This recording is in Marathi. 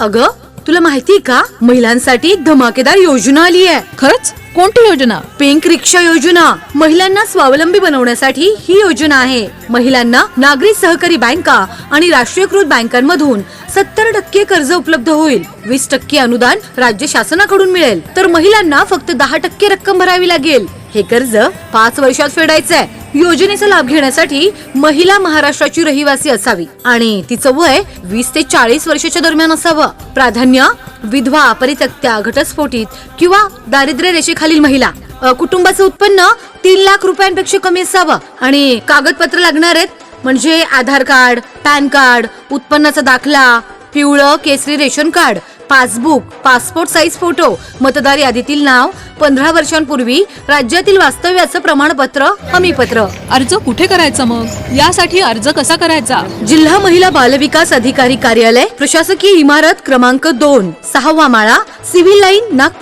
अगं तुला माहितीये का? महिलांसाठी एक धमाकेदार योजना आली आहे. खरंच? कोणती योजना? पिंक रिक्षा योजना. महिलांना स्वावलंबी बनवण्यासाठी ही योजना आहे. महिलांना नागरी सहकारी बँका आणि राष्ट्रीयकृत बँकांमधून सत्तर टक्के कर्ज उपलब्ध होईल. वीस टक्के अनुदान राज्य शासनाकडून मिळेल. तर महिलांना फक्त दहा टक्के रक्कम भरावी लागेल. हे कर्ज पाच वर्षात फेडायचं आहे योजनेचा लाभ घेण्यासाठी महिला महाराष्ट्राची रहिवासी असावी आणि तिचं वय वीस ते चाळीस वर्षाच्या दरम्यान असावं. प्राधान्य विधवा परित्यक्त्या घटस्फोटीत किंवा दारिद्र्य रेषेखालील महिला. कुटुंबाचं उत्पन्न तीन लाख रुपयांपेक्षा कमी असावं आणि कागदपत्र लागणार आहेत म्हणजे आधार कार्ड पॅन कार्ड उत्पन्नाचा दाखला पिवळं केसरी ration card. Passbook passport size photo मतदार यादीतील नाव पंधरा वर्षांपूर्वी राज्यातील वास्तव्याचं प्रमाणपत्र हमीपत्र. अर्ज कुठे करायचा मग? यासाठी अर्ज कसा करायचा? जिल्हा महिला बालविकास अधिकारी कार्यालय प्रशासकीय इमारत क्रमांक दोन सहावा माळा सिव्हिल लाईन नागपूर